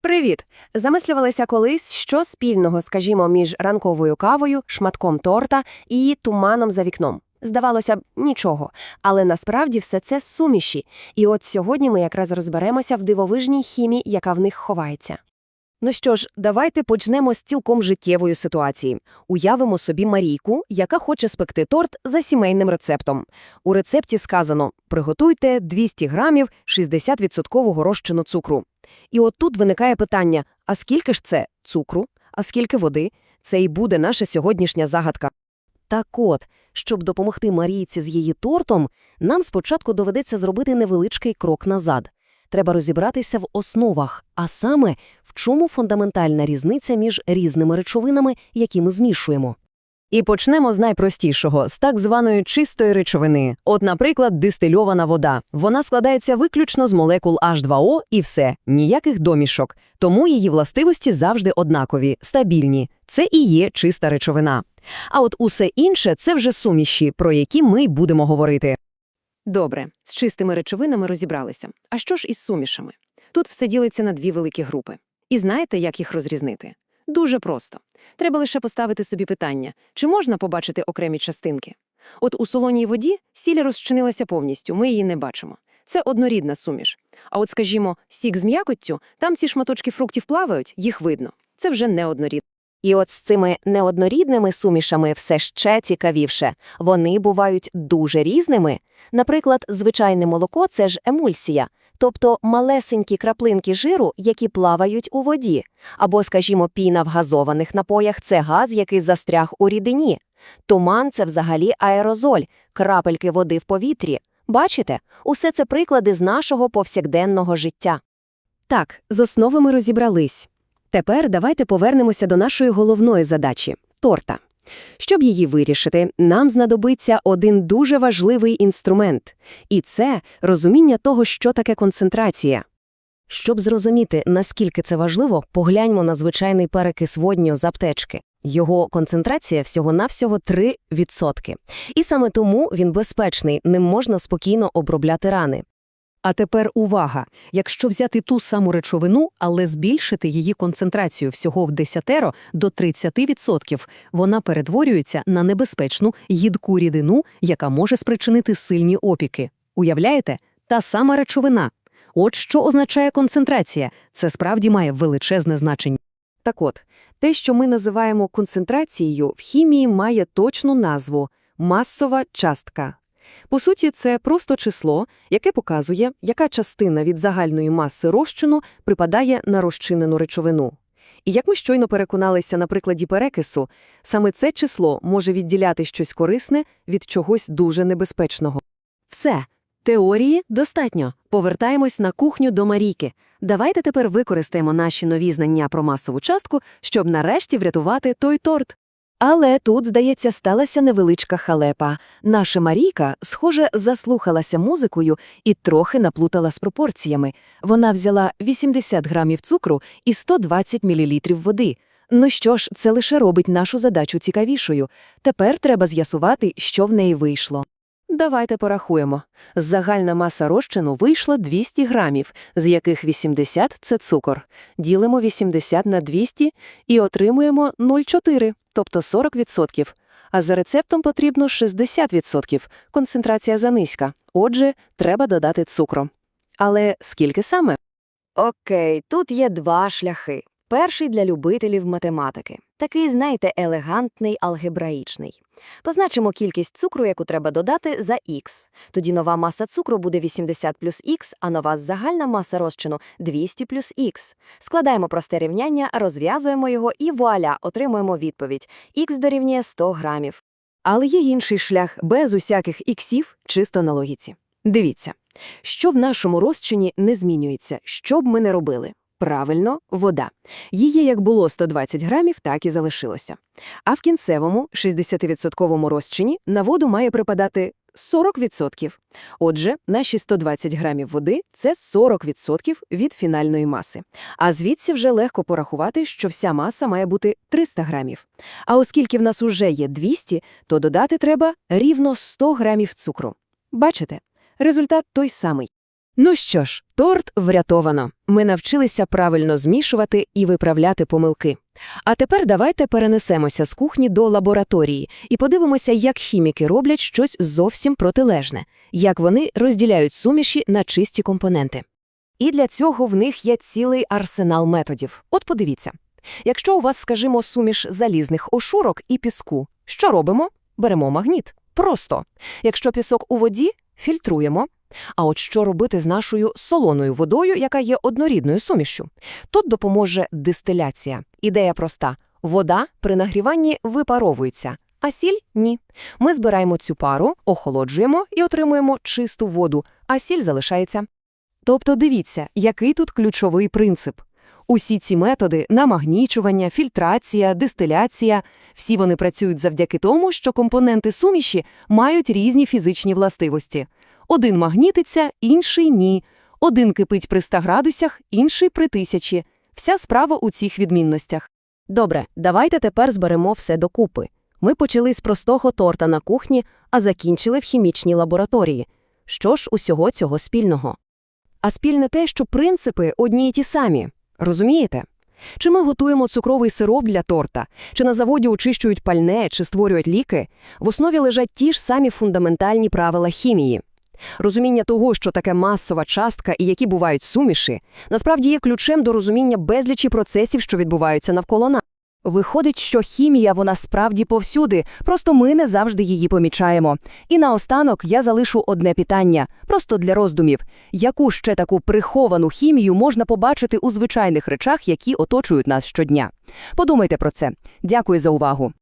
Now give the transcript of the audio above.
Привіт! Замислювалися колись, що спільного, скажімо, між ранковою кавою, шматком торта і туманом за вікном. Здавалося б, нічого. Але насправді все це суміші. І от сьогодні ми якраз розберемося в дивовижній хімії, яка в них ховається. Ну що ж, давайте почнемо з цілком життєвої ситуації. Уявимо собі Марійку, яка хоче спекти торт за сімейним рецептом. У рецепті сказано «приготуйте 200 грамів 60% розчину цукру». І от тут виникає питання, а скільки ж це цукру, а скільки води? Це і буде наша сьогоднішня загадка. Так от, щоб допомогти Марійці з її тортом, нам спочатку доведеться зробити невеличкий крок назад. Треба розібратися в основах, а саме, в чому фундаментальна різниця між різними речовинами, які ми змішуємо. І почнемо з найпростішого, з так званої чистої речовини. От, наприклад, дистильована вода. Вона складається виключно з молекул H2O і все, ніяких домішок. Тому її властивості завжди однакові, стабільні. Це і є чиста речовина. А от усе інше – це вже суміші, про які ми й будемо говорити. Добре, з чистими речовинами розібралися. А що ж із сумішами? Тут все ділиться на дві великі групи. І знаєте, як їх розрізнити? Дуже просто. Треба лише поставити собі питання, чи можна побачити окремі частинки. От у солоній воді сіль розчинилася повністю, ми її не бачимо. Це однорідна суміш. А от, скажімо, сік з м'якоттю, там ці шматочки фруктів плавають, їх видно. Це вже не однорідно. І от з цими неоднорідними сумішами все ще цікавіше. Вони бувають дуже різними. Наприклад, звичайне молоко – це ж емульсія, тобто малесенькі краплинки жиру, які плавають у воді. Або, скажімо, піна в газованих напоях – це газ, який застряг у рідині. Туман – це взагалі аерозоль, крапельки води в повітрі. Бачите? Усе це приклади з нашого повсякденного життя. Так, з основи ми розібрались. Тепер давайте повернемося до нашої головної задачі – торта. Щоб її вирішити, нам знадобиться один дуже важливий інструмент. І це розуміння того, що таке концентрація. Щоб зрозуміти, наскільки це важливо, погляньмо на звичайний перекис водню з аптечки. Його концентрація всього-навсього 3%. І саме тому він безпечний, ним можна спокійно обробляти рани. А тепер увага! Якщо взяти ту саму речовину, але збільшити її концентрацію всього в десятеро до 30%, вона перетворюється на небезпечну їдку рідину, яка може спричинити сильні опіки. Уявляєте? Та сама речовина. От що означає концентрація. Це справді має величезне значення. Так от, те, що ми називаємо концентрацією, в хімії має точну назву – масова частка. По суті, це просто число, яке показує, яка частина від загальної маси розчину припадає на розчинену речовину. І як ми щойно переконалися на прикладі перекису, саме це число може відділяти щось корисне від чогось дуже небезпечного. Все, теорії достатньо. Повертаємось на кухню до Марійки. Давайте тепер використаємо наші нові знання про масову частку, щоб нарешті врятувати той торт. Але тут, здається, сталася невеличка халепа. Наша Марійка, схоже, заслухалася музикою і трохи наплутала з пропорціями. Вона взяла 80 грамів цукру і 120 мл води. Ну що ж, це лише робить нашу задачу цікавішою. Тепер треба з'ясувати, що в неї вийшло. Давайте порахуємо. Загальна маса розчину вийшла 200 грамів, з яких 80 – це цукор. Ділимо 80 на 200 і отримуємо 0,4, тобто 40%. А за рецептом потрібно 60%, концентрація занизька. Отже, треба додати цукру. Але скільки саме? Окей, тут є два шляхи. Перший для любителів математики. Такий, знаєте, елегантний, алгебраїчний. Позначимо кількість цукру, яку треба додати, за х. Тоді нова маса цукру буде 80 плюс х, а нова загальна маса розчину – 200 плюс х. Складаємо просте рівняння, розв'язуємо його і вуаля, отримуємо відповідь. х дорівнює 100 грамів. Але є інший шлях без усяких іксів, чисто на логіці. Дивіться, що в нашому розчині не змінюється, що б ми не робили. Правильно, вода. Її як було 120 грамів, так і залишилося. А в кінцевому 60% розчині на воду має припадати 40%. Отже, наші 120 грамів води – це 40% від фінальної маси. А звідси вже легко порахувати, що вся маса має бути 300 грамів. А оскільки в нас уже є 200, то додати треба рівно 100 грамів цукру. Бачите? Результат той самий. Ну що ж, торт врятовано. Ми навчилися правильно змішувати і виправляти помилки. А тепер давайте перенесемося з кухні до лабораторії і подивимося, як хіміки роблять щось зовсім протилежне, як вони розділяють суміші на чисті компоненти. І для цього в них є цілий арсенал методів. От подивіться. Якщо у вас, скажімо, суміш залізних ошурок і піску, що робимо? Беремо магніт. Просто. Якщо пісок у воді, фільтруємо. А от що робити з нашою солоною водою, яка є однорідною сумішю? Тут допоможе дистиляція. Ідея проста. Вода при нагріванні випаровується, а сіль – ні. Ми збираємо цю пару, охолоджуємо і отримуємо чисту воду, а сіль залишається. Тобто дивіться, який тут ключовий принцип. Усі ці методи – намагнічування, фільтрація, дистиляція – всі вони працюють завдяки тому, що компоненти суміші мають різні фізичні властивості. Один магнітиться, інший – ні. Один кипить при 100 градусах, інший – при 1000. Вся справа у цих відмінностях. Добре, давайте тепер зберемо все докупи. Ми почали з простого торта на кухні, а закінчили в хімічній лабораторії. Що ж усього цього спільного? А спільне те, що принципи одні й ті самі. Розумієте? Чи ми готуємо цукровий сироп для торта, чи на заводі очищують пальне, чи створюють ліки, в основі лежать ті ж самі фундаментальні правила хімії. Розуміння того, що таке масова частка і які бувають суміші, насправді є ключем до розуміння безлічі процесів, що відбуваються навколо нас. Виходить, що хімія вона справді повсюди, просто ми не завжди її помічаємо. І наостанок я залишу одне питання, просто для роздумів. Яку ще таку приховану хімію можна побачити у звичайних речах, які оточують нас щодня? Подумайте про це. Дякую за увагу.